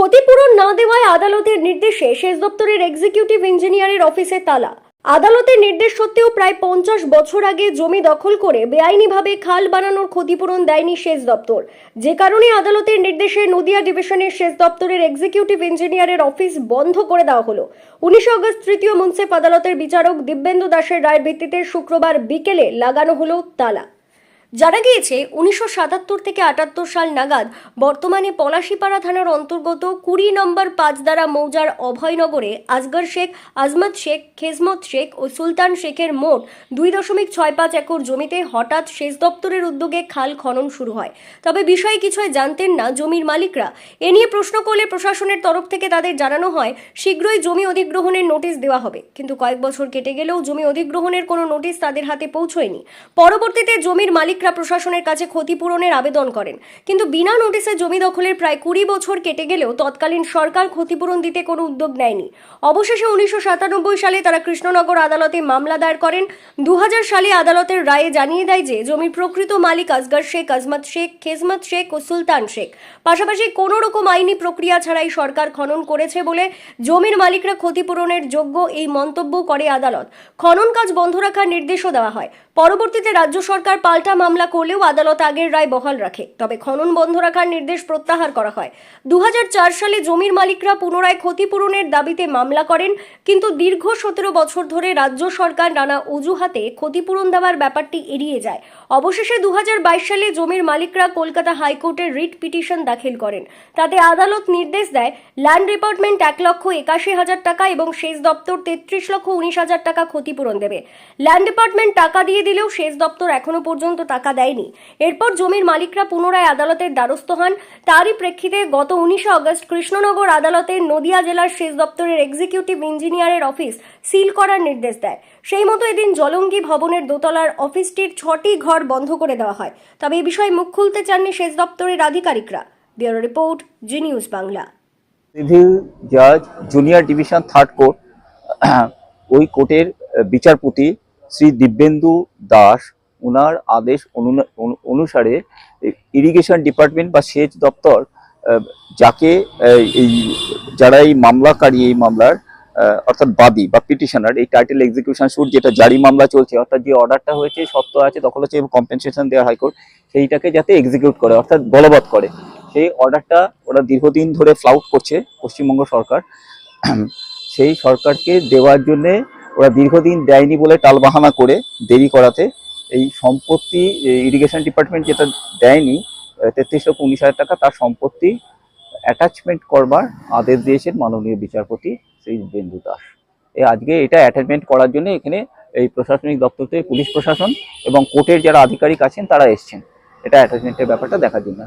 ক্ষতিপূরণ না দেওয়ায় আদালতের নির্দেশে সেচ দপ্তরের এক্সিকিউটিভ ইঞ্জিনিয়ারের অফিসে তালা। আদালতের নির্দেশ সত্ত্বেও প্রায় পঞ্চাশ বছর আগে জমি দখল করে বেআইনিভাবে খাল বানানোর ক্ষতিপূরণ দেয়নি সেচ দপ্তর। যে কারণে আদালতের নির্দেশে নদিয়া ডিভিশনের সেচ দপ্তরের এক্সিকিউটিভ ইঞ্জিনিয়ারের অফিস বন্ধ করে দেওয়া হলো। উনিশে অগস্ট তৃতীয় মুন্সিপ আদালতের বিচারক দিব্যেন্দু দাসের রায়ের ভিত্তিতে শুক্রবার বিকেলে লাগানো হলো তালা। জানা গিয়েছে, উনিশশো সাতাত্তর থেকে আটাত্তর সাল নাগাদ বর্তমানে পলাশিপাড়া থানার অন্তর্গত কুড়ি নম্বর পাঁচদারা মৌজার অভয়নগরে আসগর শেখ, আজমত শেখ, খেজমত শেখ ও সুলতান শেখের মোট দুই দশমিক ছয় পাঁচ একর জমিতে হঠাৎ সেচ দপ্তরের উদ্যোগে খাল খনন শুরু হয়। তবে বিষয়ে কিছুই জানতেন না জমির মালিকরা। এ নিয়ে প্রশ্ন করলে প্রশাসনের তরফ থেকে তাদের জানানো হয়, শীঘ্রই জমি অধিগ্রহণের নোটিশ দেওয়া হবে। কিন্তু কয়েক বছর কেটে গেলেও জমি অধিগ্রহণের কোনো নোটিশ তাদের হাতে পৌঁছয়নি। পরবর্তীতে জমির মালিকরা প্রশাসনের কাছে ক্ষতিপূরণের আবেদন করেন। কিন্তু বিনা নোটিশে জমি দখলের প্রায় কুড়ি বছর কেটে গেলেও তৎকালীন সরকার ক্ষতিপূরণ দিতে কোনো উদ্যোগ নেয়নি। অবশেষে উনিশশো সাতানব্বই সালে তারা কৃষ্ণনগর আদালতে মামলা দায়ের করেন। দু সালে আদালতের রায়ে জানিয়ে দেয় যে জমির প্রকৃত মালিক আসগর শেখ, আজমত শেখ, খেজমত শেখ ও সুলতান শেখ। পাশাপাশি কোনো রকম আইনি প্রক্রিয়া ছাড়াই সরকার খনন করেছে বলে জমির মালিকরা ক্ষতিপূরণের যোগ্য এই মন্তব্য করে আদালত। খনন কাজ বন্ধ রাখার নির্দেশও দেওয়া হয়। পরবর্তীতে রাজ্য সরকার পাল্টা মামলা করলেও আদালত আগের রায় বহাল রাখে। তবে খনন বন্ধ রাখার নির্দেশ প্রত্যাহার করা হয়। দু সালে জমির মালিকরা পুনরায় ক্ষতিপূরণের দাবিতে মামলা করেন, কিন্তু দীর্ঘ সতেরো বছর ধরে রাজ্য সরকার নানা অজুহাতে ক্ষতিপূরণ দেওয়ার ব্যাপারটি এড়িয়ে যায়। অবশেষে দু সালে জমির মালিকরা কলকাতা হাইকোর্টে রিট পিটিশন দাখিল করেন। তাতে আদালত নির্দেশ দেয়, ল্যান্ড ডিপার্টমেন্ট এক লক্ষ একাশি হাজার টাকা এবং সেচ দপ্তর তেত্রিশ লক্ষ উনিশ হাজার টাকা ক্ষতিপূরণ দেবে। ল্যান্ড ডিপার্টমেন্ট টাকা দিয়ে দিলেও সেচ দপ্তর এখনও পর্যন্ত টাকা দেয়নি। এরপর জমির মালিকরা পুনরায় আদালতের দ্বারস্থ হন। তারই প্রেক্ষিতে গত উনিশে আগস্ট কৃষ্ণনগর আদালতের নদিয়া জেলার সেচ দপ্তরের এক্সিকিউটিভ ইঞ্জিনিয়ারের অফিস সিল করার নির্দেশ দেয়। সেই মতো এদিন জলঙ্গি ভবনের দোতলার অফিসটির ছটি ঘর বন্ধ করে দেওয়া হয়। তবে এ বিষয়ে মুখ খুলতে চাননি সেচ দপ্তরের আধিকারিকরা। Bureau report, Zee news Bangla. Civil জাজ জুনিয়র ডিভিশন থার্ড কোর্ট, ওই কোর্টের বিচারপতি শ্রী দিব্যেন্দু দাস ওনার আদেশ অনু- অনুসারে ইরিগেশন ডিপার্টমেন্ট বা সেচ দপ্তর যাকে এই যারা এই মামলাকারী, এই মামলার অর্থাৎ বাদী বা পিটিশনার এই টাইটেল এক্সিকিউশন সুট যেটা জারি মামলা চলছে, অর্থাৎ যে অর্ডারটা হয়েছে সত্য আছে, দখল আছে এবং কম্পেনসেশন দেওয়া হাইকোর্ট সেইটাকে যাতে এক্সিকিউট করে, অর্থাৎ বলবৎ করে। সেই অর্ডারটা ওরা দীর্ঘদিন ধরে ফ্লাউট করছে পশ্চিমবঙ্গ সরকার। সেই সরকারকে দেওয়ার জন্যে ওরা দীর্ঘদিন দেয়নি বলে টালবাহানা করে দেরি করাতে। এই সম্পত্তি ইরিগেশন ডিপার্টমেন্ট যেটা দেয়নি তেত্রিশ লক্ষ উনিশ হাজার টাকা, তার সম্পত্তি অ্যাটাচমেন্ট করবার আদেশ দিয়েছেন মাননীয় বিচারপতি শ্রী বেন্দু দাস। এই আজকে এটা অ্যাটাচমেন্ট করার জন্য এখানে এই প্রশাসনিক দপ্তর থেকে পুলিশ প্রশাসন এবং কোর্টের যারা আধিকারিক আছেন, তারা এসছেন। এটা অ্যাটাচমেন্টের ব্যাপারটা দেখার জন্য।